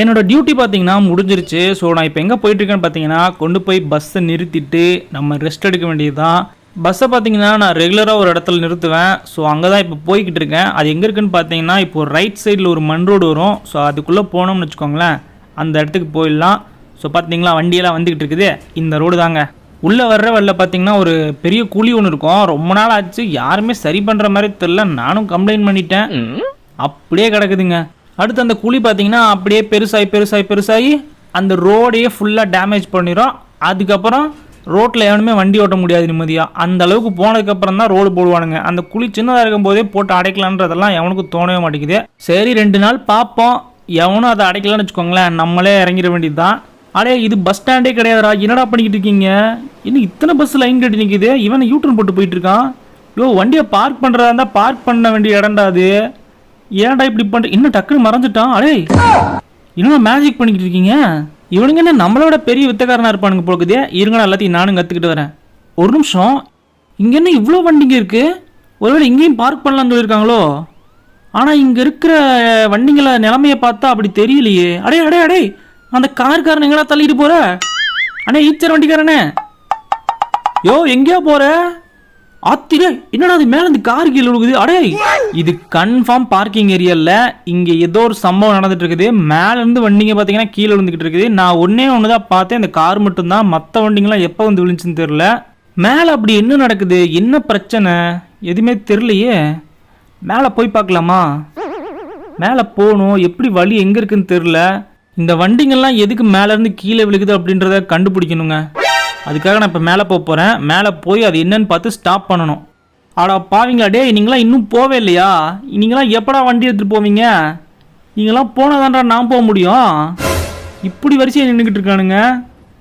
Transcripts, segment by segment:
என்னோட டியூட்டி பார்த்தீங்கன்னா முடிஞ்சிருச்சு. ஸோ நான் இப்போ எங்கே போயிட்டுருக்கேன்னு பார்த்தீங்கன்னா கொண்டு போய் பஸ்ஸை நிறுத்திட்டு நம்ம ரெஸ்ட் எடுக்க வேண்டியது தான் பஸ்ஸை பார்த்தீங்கன்னா நான் ரெகுலராக ஒரு இடத்துல நிறுத்துவேன். ஸோ அங்கே தான் இப்போ போய்கிட்டு இருக்கேன். அது எங்கே இருக்குன்னு பார்த்தீங்கன்னா இப்போ ரைட் சைடில் ஒரு மண் ரோடு வரும். ஸோ அதுக்குள்ளே போனோம்னு வச்சுக்கோங்களேன் அந்த இடத்துக்கு போயிடலாம். ஸோ பார்த்தீங்களா வண்டியெல்லாம் வந்துக்கிட்டு இருக்குது. இந்த ரோடு தாங்க. உள்ளே வர்ற வழில பார்த்தீங்கன்னா ஒரு பெரிய குழி ஒன்று இருக்கும். ரொம்ப நாள் ஆச்சு. யாருமே சரி பண்ணுற மாதிரி தெரில நானும் கம்ப்ளைண்ட் பண்ணிட்டேன். அப்படியே கிடக்குதுங்க. அடுத்து அந்த குழி பார்த்தீங்கன்னா அப்படியே பெருசாகி பெருசாகி பெருசாகி அந்த ரோடையே ஃபுல்லாக டேமேஜ் பண்ணிடும் அதுக்கப்புறம் ரோட்டில் எவனுமே வண்டி ஓட்ட முடியாது நிம்மதியாக அந்த அளவுக்கு போனதுக்கப்புறம் தான் ரோடு போடுவானுங்க. அந்த குழி சின்னதாக இருக்கும் போதே போட்டு அடைக்கலான்றதெல்லாம் எவனுக்கும் தோணவே மாட்டேங்குது. சரி ரெண்டு நாள் பார்ப்போம். எவனும் அதை அடைக்கலாம்னு வச்சுக்கோங்களேன் நம்மளே இறங்கிட வேண்டியது தான் அடே இது பஸ் ஸ்டாண்டே கிடையாதுடா. என்னடா பண்ணிக்கிட்டு இருக்கீங்க? இன்னும் இத்தனை பஸ் லைன் கட்டி நிற்கிது இவன் யூட்டன் போட்டு போயிட்டு இருக்கான். யோ வண்டியை பார்க் பண்ணுறதா இருந்தால் பார்க் பண்ண வேண்டிய இடம்டா அது. ஏன்டா இப்படி பண்ற? இன்னும் டக்குன்னு மறந்துட்டான். அடே! இன்னும் மேஜிக் பண்ணிக்கிட்டு இருக்கீங்க? இவனுங்க என்ன நம்மளோட பெரிய வித்தக்காரனா இருப்பானுங்க போகுதே இருங்கடா எல்லாத்தையும் நானும் கற்றுக்கிட்டு வரேன். ஒரு நிமிஷம். இங்கே என்ன இவ்வளோ வண்டிங்க இருக்கு? ஒருவேளை இங்கேயும் பார்க் பண்ணலாம்னு சொல்லியிருக்காங்களோ? ஆனால் இங்கே இருக்கிற வண்டிங்கள நிலமையை பார்த்தா அப்படி தெரியலையே. அடே அடே அடே! அந்த கார்காரன் எங்கடா தள்ளிட்டு போற? அண்ணே ஈச்சர் வண்டிக்காரனே! யோ எங்கேயா போற? ஆத்திரே என்னடா அது மேல இந்த கார் கீழே விழுகுது? அடே இது கன்ஃபார்ம் பார்க்கிங் ஏரியால இங்க ஏதோ ஒரு சம்பவம் நடந்துட்டு இருக்குது மேல இருந்து வண்டிங்க பாத்தீங்கன்னா கீழே விழுந்துகிட்டு இருக்குது நான் ஒன்னே ஒண்ணுதான் பார்த்தேன். இந்த கார் மட்டும் தான் மத்த வண்டிங்கெல்லாம் எப்போ வந்து விழுந்துச்சுன்னு தெரியல. மேல அப்படி என்ன நடக்குது? என்ன பிரச்சனை? எதுவுமே தெரியலையே. மேல போய் பார்க்கலாமா? மேலே போகணும். எப்படி வழி எங்கே இருக்குன்னு தெரில இந்த வண்டிங்கெல்லாம் எதுக்கு மேலேருந்து கீழே விழுகுது அப்படின்றத கண்டுபிடிக்கணுங்க. அதுக்காக நான் இப்போ மேலே போக போகிறேன் மேலே போய் அது என்னன்னு பார்த்து ஸ்டாப் பண்ணணும். ஆடா பாவீங்களா டேய் நீங்களாம் இன்னும் போவே இல்லையா? நீங்களாம் எப்படா வண்டி எடுத்துகிட்டு போவீங்க? நீங்களாம் போனதான்றா நான் போக முடியும். இப்படி வரிசையாக நின்றுக்கிட்டு இருக்கானுங்க.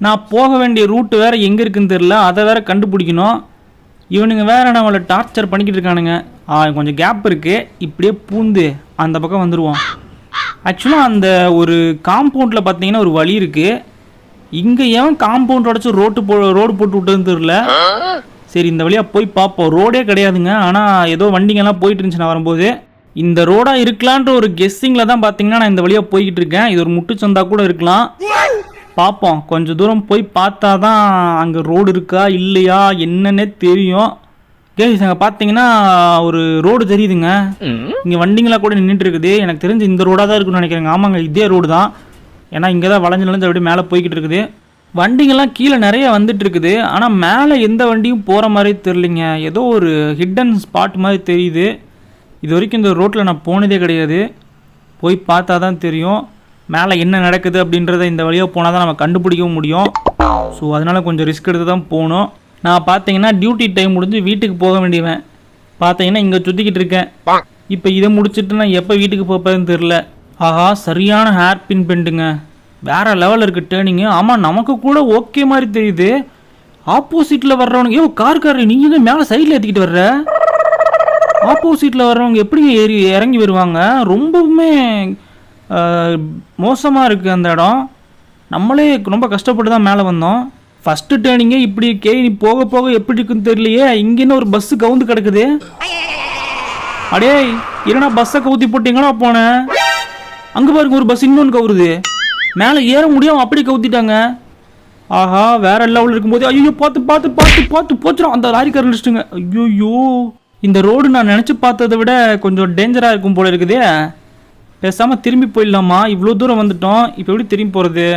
நான் போக வேண்டிய ரூட்டு வேறு எங்கே இருக்குன்னு தெரில அதை வேறு கண்டுபிடிக்கணும். இவனுங்க வேறு நம்மளை டார்ச்சர் பண்ணிக்கிட்டு இருக்கானுங்க. கொஞ்சம் கேப் இருக்குது இப்படியே பூந்து அந்த பக்கம் வந்துடுவோம் ஆக்சுவலாக அந்த ஒரு காம்பவுண்டில் பார்த்தீங்கன்னா ஒரு வழி இருக்குது இங்கே ஏன் காம்பவுண்ட் உடச்சி ரோட்டு போ ரோடு போட்டு விட்டதுன்னு தெரில சரி இந்த வழியாக போய் பார்ப்போம் ரோடே கிடையாதுங்க. ஆனால் ஏதோ வண்டிங்கெல்லாம் போயிட்டு இருந்துச்சு நான் வரும்போது. இந்த ரோடாக இருக்கலான்ற ஒரு கெஸ்ஸிங்கில் தான் பார்த்தீங்கன்னா நான் இந்த வழியாக போய்கிட்டு இருக்கேன். இது ஒரு முட்டுச்சந்தா கூட இருக்கலாம். பார்ப்போம் கொஞ்சம் தூரம் போய் பார்த்தா தான் அங்கே ரோடு இருக்கா இல்லையா என்னன்னே தெரியும். கேஸ் அங்கே பார்த்தீங்கன்னா ஒரு ரோடு தெரியுதுங்க. இங்கே வண்டிங்களா கூட நின்றுட்டு இருக்குது. எனக்கு தெரிஞ்சு இந்த ரோடாக தான் இருக்குன்னு நினைக்கிறேங்க. ஆமாங்க இதே ரோடு தான். ஏன்னா இங்கே தான் வளைஞ்சு வளைஞ்சு அப்படியே மேலே போய்கிட்டு இருக்குது. வண்டிங்கெல்லாம் கீழே நிறைய வந்துட்டு இருக்குது. ஆனால் மேலே எந்த வண்டியும் போகிற மாதிரி தெரிலிங்க ஏதோ ஒரு ஹிடன் ஸ்பாட் மாதிரி தெரியுது. இது வரைக்கும் இந்த ரோட்டில் நான் போனதே கிடையாது. போய் பார்த்தா தான் தெரியும். மேலே என்ன நடக்குது அப்படின்றத இந்த வழியாக போனால் தான் நம்ம கண்டுபிடிக்கவும் முடியும். ஸோ அதனால் கொஞ்சம் ரிஸ்க் எடுத்து தான் போகணும். நான் பார்த்தீங்கன்னா டியூட்டி டைம் முடிஞ்சு வீட்டுக்கு போக வேண்டியவன். பார்த்தீங்கன்னா இங்கே சுற்றிக்கிட்டு இருக்கேன். இப்போ இதை முடிச்சிட்டு நான் எப்போ வீட்டுக்கு போப்பேன்னு தெரில ஆஹா சரியான ஹேர் பின் பெண்டுங்க வேற லெவலில் இருக்கு டேர்னிங்கு ஆமாம் நமக்கு கூட ஓகே மாதிரி தெரியுது. ஆப்போசிட்டில் வர்றவனுங்க ஏ கார் கார் நீங்கள் தான் மேலே சைடில் ஏற்றிக்கிட்டு வர்ற? ஆப்போசிட்டில் வர்றவங்க எப்படிங்க ஏறி இறங்கி வருவாங்க? ரொம்பவுமே மோசமாக இருக்குது அந்த இடம். நம்மளே ரொம்ப கஷ்டப்பட்டு தான் மேலே வந்தோம். ஃபஸ்ட்டு டேர்னிங்கே இப்படி கே நீ போக போக எப்படி இருக்குன்னு தெரியலையே. இங்கேன்னு ஒரு பஸ்ஸு கவுந்து கிடக்குது. அடே என்னடா பஸ்ஸை கவுத்தி போட்டிங்களா போனேன் அங்கே பாருங்க ஒரு பஸ் இன்னொன்று கவுருது. மேலே ஏற முடியாமல் அப்படி கவுத்திட்டாங்க. ஆஹா வேற லெவலில் இருக்கும்போது ஐயோ பார்த்து பார்த்து பார்த்து பார்த்து போச்சுடும் அந்த லாரி அடிச்சிட்டுங்க ஐயோயோ. இந்த ரோடு நான் நினச்சி பார்த்ததை விட கொஞ்சம் டேஞ்சராக இருக்கும் போல இருக்குதே. பேசாமல் திரும்பி போயிடலாமா? இவ்வளோ தூரம் வந்துட்டோம். இப்போ எப்படி திரும்பி போகிறது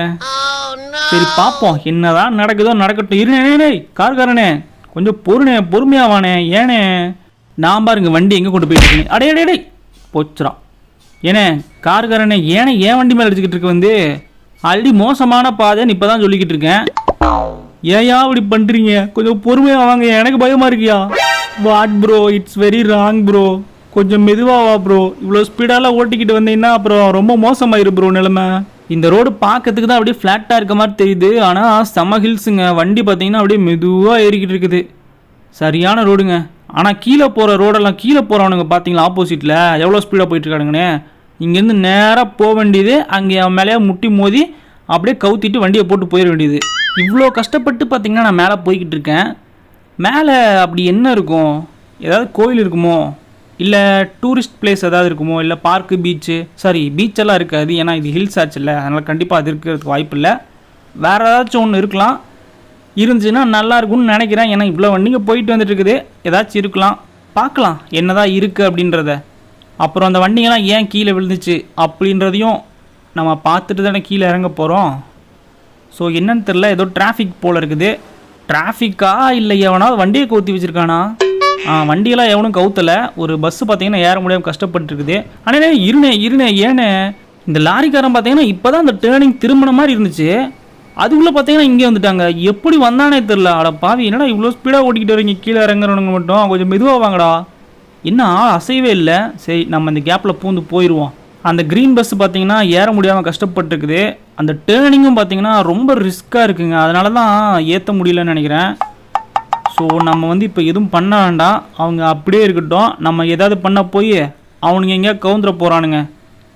சரி பார்ப்போம். என்னதான் நடக்குதோ நடக்கட்டும். இருநே கார்காரனே கொஞ்சம் பொறுனே பொறுமையாவானே. ஏனே? நான் பாருங்க வண்டி எங்கே கொண்டு போயிட்டு இருக்கீங்க அடே போச்சுறான் ஏன்னே கார்காரனே ஏனே ஏன் வண்டி மேலே அடிச்சுக்கிட்டு இருக்க வந்து? ஆல்ரெடி மோசமான பாதைன்னு இப்போ தான் சொல்லிக்கிட்டு இருக்கேன். ஏயா இப்படி பண்ணுறீங்க கொஞ்சம் பொறுமையாக வாங்க எனக்கு பயமாக இருக்கியா? What bro it's very wrong bro கொஞ்சம் மெதுவா வா ப்ரோ இவ்வளோ ஸ்பீடாலாம் ஓட்டிக்கிட்டு வந்தீங்கன்னா அப்புறம் ரொம்ப மோசமாயிரு ப்ரோ நிலைமை. இந்த ரோடு பார்க்கறதுக்கு தான் அப்படியே ஃப்ளாட்டாக இருக்க மாதிரி தெரியுது. ஆனால் செம ஹில்ஸுங்க வண்டி பார்த்தீங்கன்னா அப்படியே மெதுவாக ஏறிக்கிட்டு இருக்குது. சரியான ரோடுங்க ஆனால் கீழே போகிற ரோடெல்லாம் கீழே போகிறவனுங்க பார்த்தீங்களா ஆப்போசிட்டில் எவ்வளோ ஸ்பீடாக போயிட்டுருக்கானுங்கண்ணே இங்கேருந்து நேராக போக வேண்டியது அங்கே அவன் மேலேயே முட்டி மோதி அப்படியே கவுத்திட்டு வண்டியை போட்டு போயிட வேண்டியது. இவ்வளோ கஷ்டப்பட்டு பார்த்தீங்கன்னா நான் மேலே போய்கிட்டு இருக்கேன். மேலே அப்படி என்ன இருக்கும்? ஏதாவது கோயில் இருக்குமோ? இல்லை டூரிஸ்ட் பிளேஸ் ஏதாவது இருக்குமோ? இல்லை பார்க்கு பீச்சு சாரி பீச்செல்லாம் இருக்காது. ஏன்னா இது ஹில்ஸ் ஆச்சுல்ல. அதனால் கண்டிப்பாக அது இருக்கிறதுக்கு வாய்ப்பு இல்லை வேறு ஏதாச்சும் ஒன்று இருக்கலாம். இருந்துச்சுன்னா நல்லா இருக்கும்னு நினைக்கிறேன். ஏன்னா இவ்வளோ வண்டிங்க போயிட்டு வந்துட்டு இருக்குது ஏதாச்சும் இருக்கலாம். பார்க்கலாம். என்னதான் இருக்குது அப்படின்றத. அப்புறம் அந்த வண்டிங்கெல்லாம் ஏன் கீழே விழுந்துச்சு அப்படின்றதையும் நம்ம பார்த்துட்டு தானே கீழே இறங்க போகிறோம் ஸோ என்னன்னு தெரில ஏதோ டிராஃபிக் போல் இருக்குது. டிராஃபிக்கா இல்லை எவனாவது வண்டியை கவுத்தி வச்சிருக்கானா? வண்டியெல்லாம் எவனும் கவுத்தலை. ஒரு பஸ்ஸு பார்த்தீங்கன்னா ஏற முடியாமல் கஷ்டப்பட்டுருக்குது. ஆனால் இருனே இருனே ஏனே இந்த லாரிக்காரன் பார்த்தீங்கன்னா இப்போ தான் அந்த டேர்னிங் திரும்பின மாதிரி இருந்துச்சு. அதுக்குள்ளே பார்த்தீங்கன்னா இங்கே வந்துட்டாங்க. எப்படி வந்தானே தெரில அட பாவி என்னடா இவ்வளோ ஸ்பீடாக ஓட்டிக்கிட்டு வரீங்க கீழே இறங்குறவனுங்க மட்டும். கொஞ்சம் மெதுவாக வாங்கடா. என்ன ஆள் அசையவே இல்லை. சரி நம்ம இந்த கேப்பில் பூந்து போயிடுவோம் அந்த க்ரீன் பஸ் பார்த்தீங்கன்னா ஏற முடியாமல் கஷ்டப்பட்டுருக்குது. அந்த டேர்னிங்கும் பார்த்தீங்கன்னா ரொம்ப ரிஸ்க்காக இருக்குங்க. அதனால தான் ஏற்ற முடியலன்னு நினைக்கிறேன். ஸோ நம்ம வந்து இப்போ எதுவும் பண்ண வேண்டாம். அவங்க அப்படியே இருக்கட்டும். நம்ம ஏதாவது பண்ண போய் அவனுங்க எங்கேயா கவுந்துட போகிறானுங்க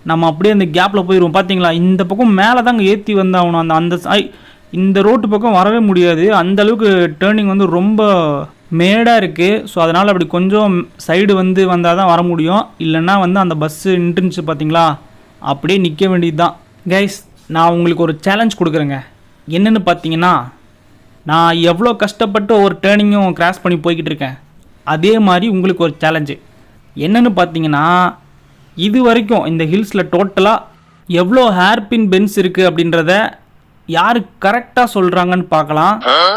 நம்ம அப்படியே அந்த கேப்பில் போயிடுவோம் பார்த்தீங்களா இந்த பக்கம் மேலே தாங்க ஏற்றி வந்தாகணும் அந்த அந்த சை- இந்த ரோட்டு பக்கம் வரவே முடியாது. அந்தளவுக்கு டேர்னிங் வந்து ரொம்ப மேடாக இருக்குது ஸோ அதனால் அப்படி கொஞ்சம் சைடு வந்து வந்தால் தான் வர முடியும். இல்லைன்னா வந்து அந்த பஸ்ஸு நின்றுச்சு பார்த்தீங்களா அப்படியே நிற்க வேண்டியது தான் கைஸ் நான் உங்களுக்கு ஒரு சேலஞ்ச் கொடுக்குறேங்க. என்னென்னு பார்த்தீங்கன்னா நான் எவ்வளோ கஷ்டப்பட்டு ஒவ்வொரு டேர்னிங்கும் கிராஸ் பண்ணி போய்கிட்டு இருக்கேன். அதே மாதிரி உங்களுக்கு ஒரு சேலஞ்சு என்னென்னு பார்த்தீங்கன்னா இது வரைக்கும் இந்த ஹில்ஸில் டோட்டலாக எவ்வளோ ஹேர்பின் பென்ஸ் இருக்குது அப்படின்றத யார் கரெக்டாக சொல்கிறாங்கன்னு பார்க்கலாம்.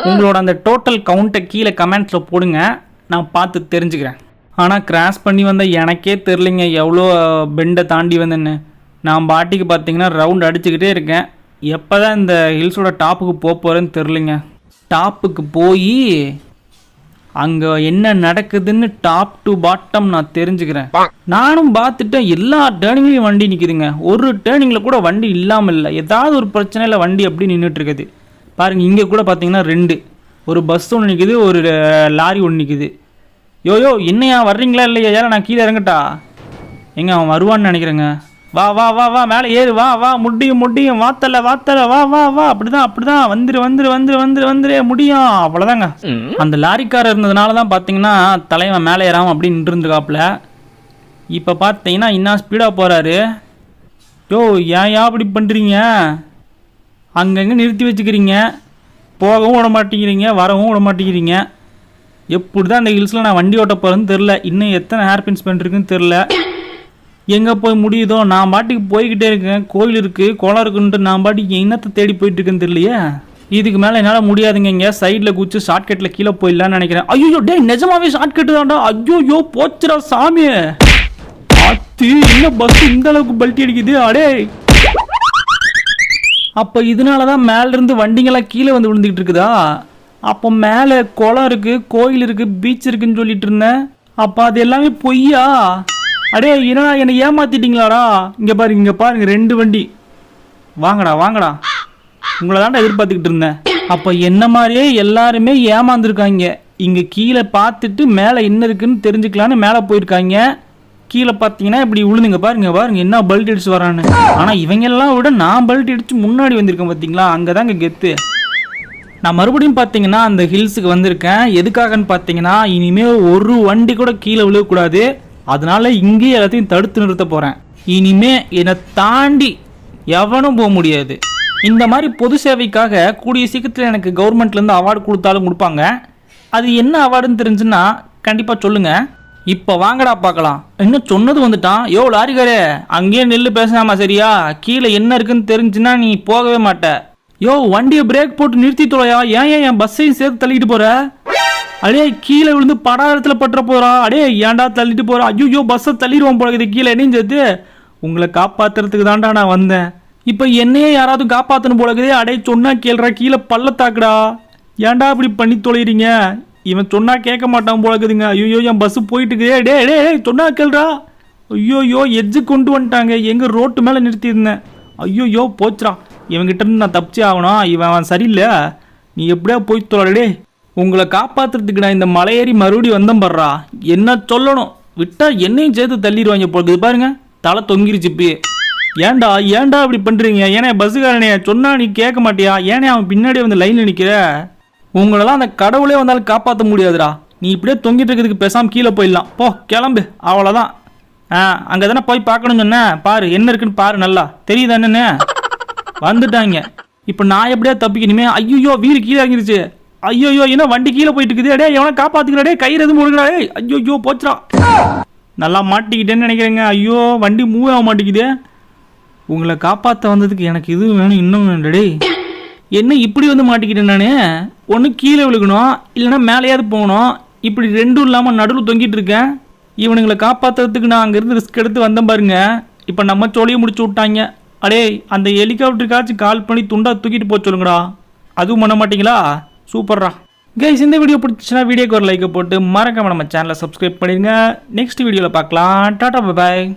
உங்களோட அந்த டோட்டல் கவுண்ட்டை கீழே கமெண்ட்ஸில் போடுங்க. நான் பார்த்து தெரிஞ்சுக்கிறேன். ஆனால் கிராஸ் பண்ணி வந்த எனக்கே தெரிலிங்க எவ்வளோ பெண்டை தாண்டி வந்தேன்னு. நான் பாட்டிக்கு பார்த்தீங்கன்னா ரவுண்ட் அடிச்சுக்கிட்டே இருக்கேன். எப்போ தான் இந்த ஹில்ஸோட டாப்புக்கு போக போகிறேன்னு தெரிலிங்க டாப்புக்கு போய் அங்கே என்ன நடக்குதுன்னு டாப் டு பாட்டம் நான் தெரிஞ்சுக்கிறேன். நானும் பார்த்துட்டேன் எல்லா டேர்னிங்லையும் வண்டி நிற்குதுங்க ஒரு டேர்னிங்கில் கூட வண்டி இல்லாமல் இல்லை ஏதாவது ஒரு பிரச்சனையில் வண்டி அப்படி நின்றுட்டு இருக்குது பாருங்க இங்கே கூட பார்த்தீங்கன்னா ரெண்டு. ஒரு பஸ் ஒன்று நிற்குது ஒரு லாரி ஒன்று நிற்குது யோயோ என்னையா வர்றீங்களா இல்லையா? ஏன்னா நான் கீழே இறங்கட்டா? எங்க அவன் வருவான்னு நினைக்கிறேங்க. வா வா வா வா மேலே ஏறு வா வா முடியும் முடியும் வாத்தல வாத்தல வா வா வா அப்படிதான் அப்படிதான் வந்துரு வந்துரு வந்துரு வந்துரு வந்துரு முடியும் அவ்வளோதாங்க அந்த லாரிக்காரர் இருந்ததுனால தான் பார்த்தீங்கன்னா தலைவன் மேலே ஏறாம அப்படி நின்றுருந்துக்காப்புல இப்போ பார்த்தீங்கன்னா இன்னும் ஸ்பீடாக போகிறாரு யோ ஏன் ஏன் அப்படி பண்ணுறீங்க அங்கங்கே நிறுத்தி வச்சுக்கிறீங்க. போகவும் விட மாட்டேங்கிறீங்க வரவும் விட மாட்டேங்கிறீங்க. எப்படி தான் இந்த ஹில்ஸில் நான் வண்டி ஓட்ட போகிறேன்னு தெரில இன்னும் எத்தனை ஹேர் பின்ஸ் பண்ணிருக்குன்னு தெரில எங்கே போய் முடியுதோ? நான் பாட்டுக்கு போய்கிட்டே இருக்கேன். கோயில் இருக்குது குளம் இருக்குன்ட்டு நான் பாட்டுக்கு என்னத்தை தேடி போயிட்டு இருக்கேன்னு தெரியலையே. இதுக்கு மேலே என்னால் முடியாதுங்க இங்கே. சைடில் குச்சி ஷார்ட்கட்டில் கீழே போயிடலான்னு நினைக்கிறேன். ஐயோ டே நிஜமாவே ஷார்ட்கட்டு தான்டா. ஐயோ போச்சுடா சாமி. அத்தி என்ன பஸ் இந்த அளவுக்கு பல்ட்டி அடிக்குது? அடே. அப்போ இதனால தான் மேலேருந்து வண்டிங்கெல்லாம் கீழே வந்து விழுந்துக்கிட்டு இருக்குதா? அப்போ மேலே குளம் இருக்குது கோயில் இருக்குது பீச் இருக்குன்னு சொல்லிட்டு இருந்தேன். அப்போ அது எல்லாமே பொய்யா? அடே என்னடா என்னை ஏமாத்திட்டீங்களாடா? இங்கே பாருங்க இங்கே பாருங்க ரெண்டு வண்டி. வாங்கடா வாங்கடா. உங்களை தாண்டா எதிர்பார்த்துக்கிட்டு இருந்தேன். அப்போ என்ன மாதிரியே எல்லாருமே ஏமாந்துருக்காங்க. இங்கே கீழே பார்த்துட்டு மேலே என்ன இருக்குன்னு தெரிஞ்சுக்கலான்னு மேலே போயிருக்காங்க. கீழே பார்த்தீங்கன்னா இப்படி விழுந்துங்க பாருங்க பாருங்க என்ன பல்ட் அடிச்சு வரான்னு. ஆனால் இவங்கெல்லாம் விட நான் பல்ட் அடிச்சு முன்னாடி வந்திருக்கேன் பார்த்தீங்களா? அங்கே தாங்க கெத்து. நான் மறுபடியும் பார்த்தீங்கன்னா அந்த ஹில்ஸுக்கு வந்திருக்கேன். எதுக்காகன்னு பார்த்தீங்கன்னா இனிமேல் ஒரு வண்டி கூட கீழே விழுகக்கூடாது அதனால இங்கேயே எல்லாத்தையும் தடுத்து நிறுத்த போகிறேன் இனிமே என்னை தாண்டி எவனும் போக முடியாது. இந்த மாதிரி பொது சேவைக்காக கூடிய சீக்கிரத்தில் எனக்கு கவர்மெண்ட்லேருந்து அவார்டு கொடுத்தாலும் கொடுப்பாங்க. அது என்ன அவார்டுன்னு தெரிஞ்சுன்னா கண்டிப்பாக சொல்லுங்கள் இப்போ வாங்கடா பார்க்கலாம். இன்னும் சொன்னது வந்துட்டான். யோ லாரிக்காரே அங்கேயே நெல் பேசினாமா சரியா? கீழே என்ன இருக்குன்னு தெரிஞ்சுன்னா நீ போகவே மாட்ட. யோ வண்டியை பிரேக் போட்டு நிறுத்தி தொலையா ஏன் ஏன் என் பஸ்ஸையும் சேர்த்து தள்ளிட்டு போற? அடே கீழே விழுந்து படாரத்துல பட்டுற போறா. அடே ஏன்டா தள்ளிட்டு போறா? ஐயோ பஸ்ஸை தள்ளிடுவோம் போல இது கீழே என்னையும் உங்களை காப்பாத்துறதுக்கு தான்டா நான் வந்தேன். இப்போ என்னையே யாராவது காப்பாற்றணும் போலக்குதே இருக்குதே. அடே சொன்னா கேள்றா கீழே பள்ளத்தாக்குடா ஏன்டா இப்படி பண்ணி தொலைறீங்க? இவன் சொன்னா கேட்க மாட்டான் போலக்குதுங்க இருக்குதுங்க. ஐயோ என் பஸ்ஸு போயிட்டுக்குதே டே டே டே டேய், சொன்னா கேள்றா ஐயோயோ எஜ்ஜு கொண்டு வந்துட்டாங்க. எங்கள் ரோட்டு மேலே நிறுத்தியிருந்தேன். ஐயோயோ போச்சுடா. இவன்கிட்ட இருந்து நான் தப்பிச்சே ஆகணும். இவன் அவன் சரியில்லை. நீ எப்படியா போய் தொலைடே உங்களை காப்பாத்துறதுக்கு நான் இந்த மலையேறி மறுபடியும் வந்தேன் படுறா என்ன சொல்லணும்? விட்டா என்னையும் சேர்த்து தள்ளிடுவாங்க போகுது பாருங்க தலை தொங்கிருச்சு இப்பயே ஏன்டா ஏன்டா இப்படி பண்ணுறீங்க ஏன்னா பஸ்ஸுக்காரனே சொன்னா நீ கேட்க மாட்டியா? ஏனே அவன் பின்னாடி வந்து லைனில் நிற்கிற உங்களெல்லாம் அந்த கடவுளே வந்தாலும் காப்பாற்ற முடியாதுடா. நீ இப்படியே தொங்கிட்டு இருக்கிறதுக்கு பேசாமல் கீழே போயிடலாம். போ கிளம்பு. அவ்வளோதான் ஆ அங்கே தானே போய் பார்க்கணும்னு சொன்னேன். பாரு என்ன இருக்குன்னு பாரு நல்லா. தெரியுதா என்னன்னு? வந்துட்டாங்க. இப்போ நான் எப்படியா தப்பிக்கணுமே? ஐயோ வீடு கீழே இறங்கிருச்சு. ஐயோ என்ன வண்டி கீழே போயிட்டு இருக்குது டே எவனை காப்பாத்துக்கிறாடே கயிறு எதுவும் முழுகிறாடே ஐயோ போச்சுடா. நல்லா மாட்டிக்கிட்டேன்னு நினைக்கிறேங்க. ஐயோ வண்டி மூவ் ஆக மாட்டேங்குதே. உங்களை காப்பாற்ற வந்ததுக்கு எனக்கு இது வேணும் இன்னும் வேண்டடே டேய். என்ன இப்படி வந்து மாட்டிக்கிட்டேன் நானே? ஒன்று கீழே விழுகணும் இல்லைன்னா மேலேயாவது போகணும். இப்படி ரெண்டும் இல்லாமல் நடுவில் தொங்கிட்டு இருக்கேன். இவனுங்களை காப்பாற்றுறதுக்கு நான் அங்கேருந்து ரிஸ்க் எடுத்து வந்தேன் பாருங்க. இப்போ நம்ம சோழியை முடிச்சு விட்டாங்க. அடே அந்த ஹெலிகாப்டருக்காச்சும் கால் பண்ணி துண்டா தூக்கிட்டு போக சொல்லுங்கடா. அதுவும் பண்ண மாட்டீங்களா? சூப்பர்ரா. கைஸ் இந்த வீடியோ பிடிச்சிச்சுன்னா வீடியோக்கு ஒரு லைக்கை போட்டு மறக்காம நம்ம சேனலை சப்ஸ்கிரைப் பண்ணிடுங்க நெக்ஸ்ட் வீடியோவில் பார்க்கலாம். டாடா பாய்